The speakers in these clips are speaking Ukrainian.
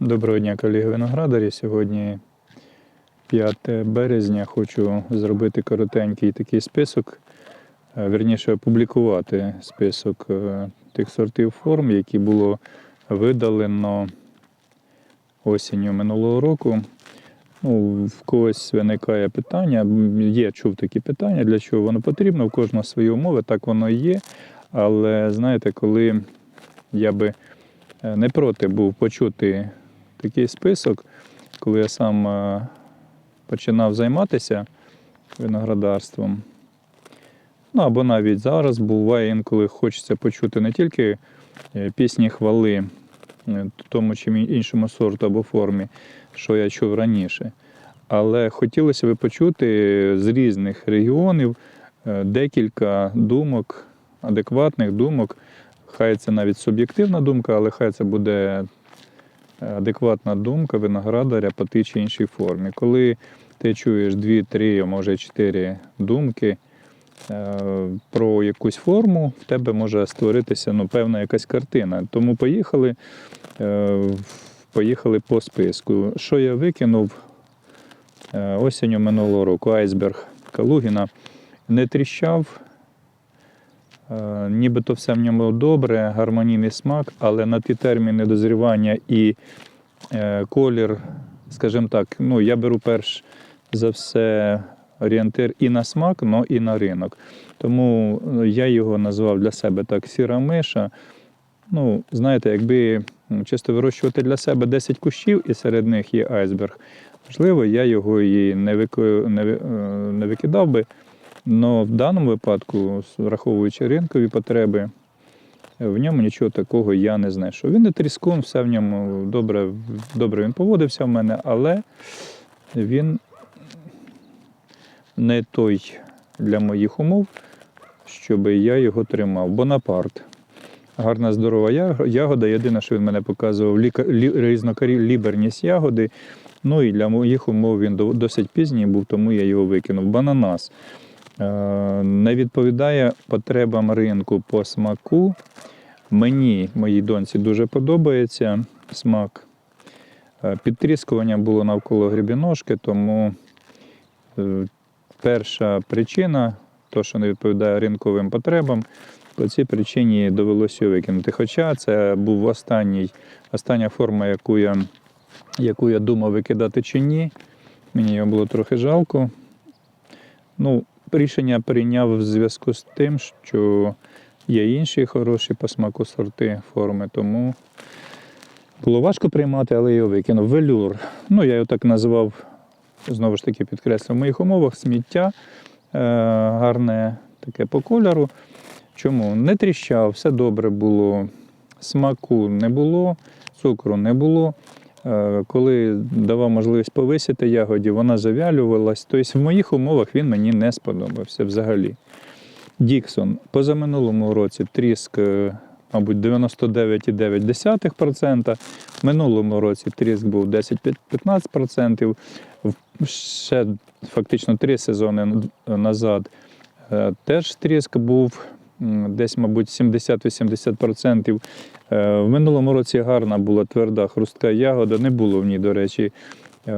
Доброго дня, колеги виноградарі. Сьогодні 5 березня. Хочу зробити коротенький такий список, е, вірніше опублікувати список е, тих сортів форм, які було видалено осінню минулого року. Ну, в когось виникає питання. Є, чув такі питання, для чого воно потрібно, у кожного свої умови, так воно і є. Але знаєте, коли я би е, не проти був почути такий список, коли я сам е, починав займатися виноградарством. Ну або навіть зараз буває інколи хочеться почути не тільки е, пісні хвали е, тому чи іншому сорту або формі, що я чув раніше. Але хотілося б почути з різних регіонів декілька думок, адекватних думок. Хай це навіть суб'єктивна думка, але хай це буде адекватна думка виноградаря по тій чи іншій формі. Коли ти чуєш дві, три, а може чотири думки е, про якусь форму, в тебе може створитися ну, певна якась картина. Тому поїхали, е, поїхали по списку. Що я викинув е, осінню минулого року? Айсберг Калугіна не тріщав. Е, Нібито все в ньому добре, гармонійний смак, але на ті терміни дозрівання і е, колір, скажімо так, ну я беру перш за все орієнтир і на смак, но і на ринок. Тому е, я його назвав для себе так сіра миша. Ну, знаєте, якби чисто вирощувати для себе 10 кущів, і серед них є айсберг, можливо, я його і не викидав би. Але в даному випадку, враховуючи ринкові потреби, в ньому нічого такого я не знайшов. Він не тріскун, все в ньому добре, добре він поводився в мене, але він не той для моїх умов, щоб я його тримав. Бонапарт. Гарна здорова ягода. Єдине, що він мене показував, ліка- різнокарі ліберність ягоди. Ну і для моїх умов він досить пізній був, тому я його викинув. Бананас не відповідає потребам ринку по смаку. Мені, моїй доньці, дуже подобається смак. Е, Підтріскування було навколо грібіножки, тому е, перша причина, то, що не відповідає ринковим потребам, по цій причині довелося викинути. Хоча це був останній, остання форма, яку я, яку я думав викидати чи ні. Мені його було трохи жалко. Ну, рішення прийняв в зв'язку з тим, що є інші хороші по смаку сорти форми, тому було важко приймати, але його викинув. Велюр. Ну, я його так назвав, знову ж таки, підкреслив в моїх умовах сміття е, гарне таке по кольору. Чому? Не тріщав, все добре було, смаку не було, цукру не було. Е, Коли давав можливість повисити ягоді, вона завялювалась. Тобто в моїх умовах він мені не сподобався взагалі. Діксон. Позаминулому році тріск, е, мабуть, 99,9%. В минулому році тріск був 10-15%. Ще фактично три сезони назад е, теж тріск був десь, мабуть, 70-80%. Е, В минулому році гарна була тверда хрустка ягода, не було в ній, до речі, е,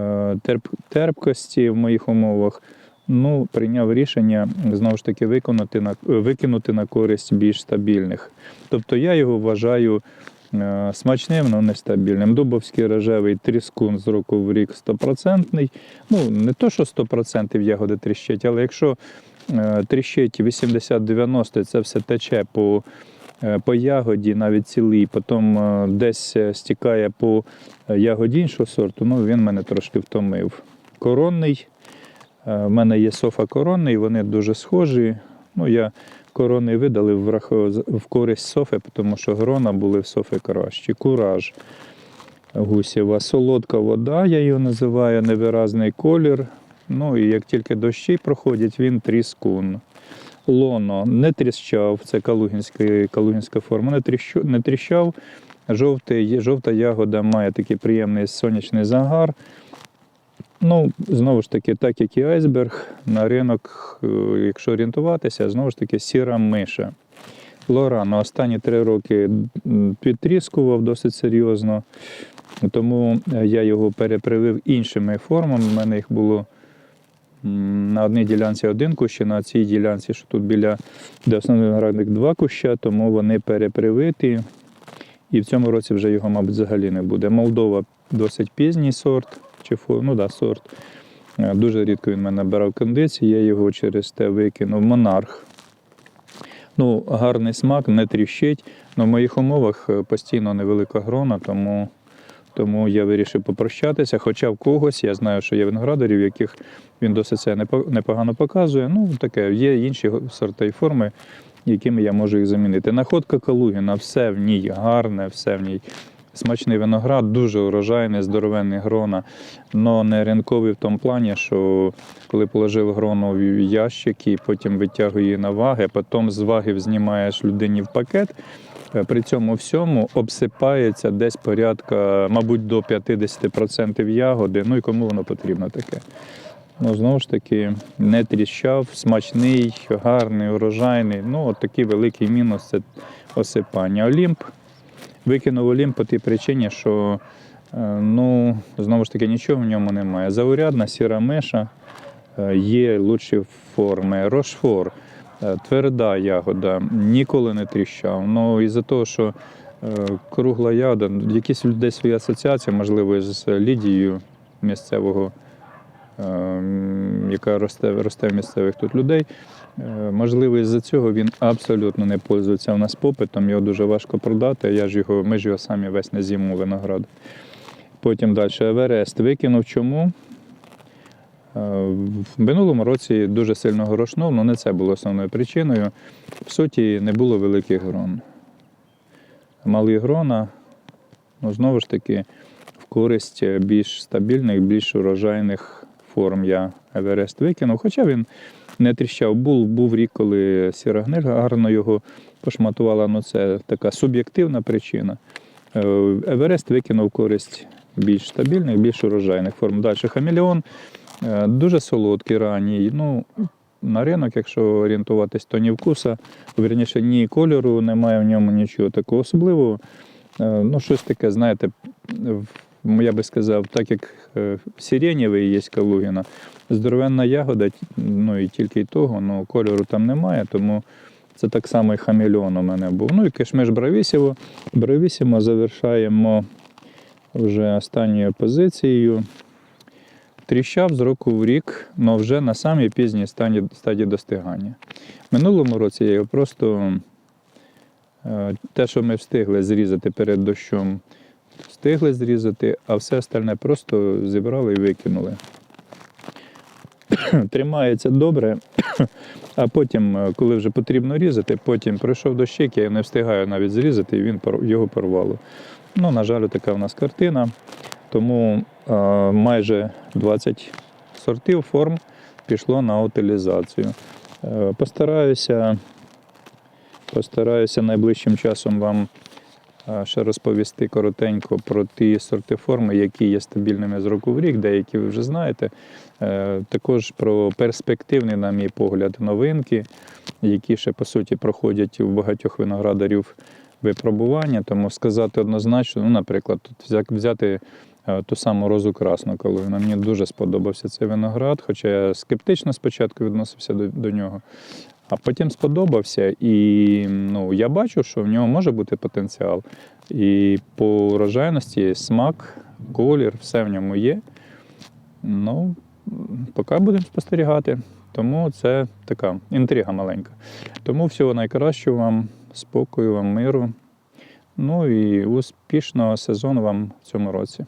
терп- терпкості в моїх умовах. Ну, прийняв рішення знову ж таки виконати на, викинути на користь більш стабільних. Тобто я його вважаю е, смачним, але нестабільним. Дубовський рожевий тріскун з року в рік 100%. Ну, не то, що 100% ягоди тріщать, але якщо тріщить 80-90, це все тече по, е, по ягоді, навіть цілий, потім е, десь е, стікає по е, ягоді іншого сорту, ну він мене трошки втомив. Коронний. Е, В мене є софа коронний, вони дуже схожі. Ну, я коронний видалив в, користь софи, тому що грона були в софи кращі. Кураж гусєва, солодка вода, я її називаю, невиразний колір. Ну і як тільки дощі проходять, він тріскун. Лоно не тріщав, це калугінська, форма, не, тріщу, не тріщав. Жовтий, жовта ягода має такий приємний сонячний загар. Ну, знову ж таки, так як і айсберг, на ринок, е, якщо орієнтуватися, знову ж таки, сіра миша. Лора на останні три роки підтріскував досить серйозно. Тому я його перепривив іншими формами. У мене їх було на одній ділянці один кущ, на цій ділянці, що тут біля де основний виноградник, два куща, тому вони перепривиті. І в цьому році вже його, мабуть, взагалі не буде. Молдова досить пізній сорт, чи фо, ну да, сорт. Е, Дуже рідко він мене набирав кондиції, я його через те викинув. Монарх. Ну, гарний смак, не тріщить. Ну, в моїх умовах е, постійно невелика грона, тому, тому я вирішив попрощатися. Хоча в когось, я знаю, що є виноградарів, яких він досить це непогано показує. Ну, таке, є інші сорти і форми, якими я можу їх замінити. Находка Калугіна, все в ній гарне, все в ній. Смачний виноград, дуже урожайний, здоровенний грона, але не ринковий в тому плані, що коли положив грону в ящик і потім витягує її на ваги, потім з ваги знімаєш людині в пакет. Е, При цьому всьому обсипається десь порядка, мабуть, до 50% ягоди. Ну і кому воно потрібно таке. Ну, знову ж таки, не тріщав, смачний, гарний, урожайний. Ну, от такий великий мінус це осипання. Олімп викинув Олімп по тій причині, що е, ну, знову ж таки нічого в ньому немає. Заурядна сіра миша, е, є лучші форми, рошфор, е, тверда ягода, ніколи не тріщав. Ну, із-за того, що кругла ягода, якісь людей свої асоціації, можливо, з Лідією місцевого, яка росте, росте в місцевих тут людей. Е, Можливо, із-за цього він абсолютно не пользується у нас попитом, його дуже важко продати. Я ж його, ми ж його самі весь на зиму виноград. Потім далі Еверест викинув чому? Е, В минулому році дуже сильно горошнув, але не це було основною причиною. В суті, не було великих грон. Малі грона, ну, знову ж таки, в користь більш стабільних, більш урожайних форм я Еверест викинув. Хоча він не тріщав. Був, був рік, коли сіра гниль гарно його пошматувала, ну це така суб'єктивна причина. Е, Еверест викинув користь більш стабільних, більш урожайних форм. Далі хамелеон е, дуже солодкий, ранній. Ну, на ринок, якщо орієнтуватись, то ні вкуса, вірніше, ні кольору, немає в ньому нічого такого особливого. Е, Ну, щось таке, знаєте, я би сказав, так як е, сиренєвий є Калугіна, здоровенна ягода, ну і тільки й того, ну кольору там немає, тому це так само і хамелеон у мене був. Ну і кишмиш Бравісіво. Бравісімо завершаємо вже останньою позицією. Тріщав з року в рік, але вже на самій пізній стадії, стадії достигання. Минулому році я його просто е, те, що ми встигли зрізати перед дощом, встигли зрізати, а все остальне просто зібрали і викинули. Тримається добре, а потім, е, коли вже потрібно різати, потім пройшов дощик, я не встигаю навіть зрізати, і він його порвало. Ну, на жаль, така в нас картина. Тому е, майже 20 сортів форм пішло на утилізацію. Е, постараюся, постараюся найближчим часом вам ще розповісти коротенько про ті сорти форми, які є стабільними з року в рік, деякі ви вже знаєте. Е, Також про перспективні, на мій погляд, новинки, які ще по суті проходять у багатьох виноградарів випробування. Тому сказати однозначно, ну, наприклад, тут взяти е, ту саму розу красну калину. Мені дуже сподобався цей виноград, хоча я скептично спочатку відносився до, до нього. А потім сподобався, і ну, я бачу, що в нього може бути потенціал. І по урожайності смак, колір, все в ньому є. Ну, поки будемо спостерігати. Тому це така інтрига маленька. Тому всього найкращого вам, спокою вам, миру. Ну і успішного сезону вам в цьому році.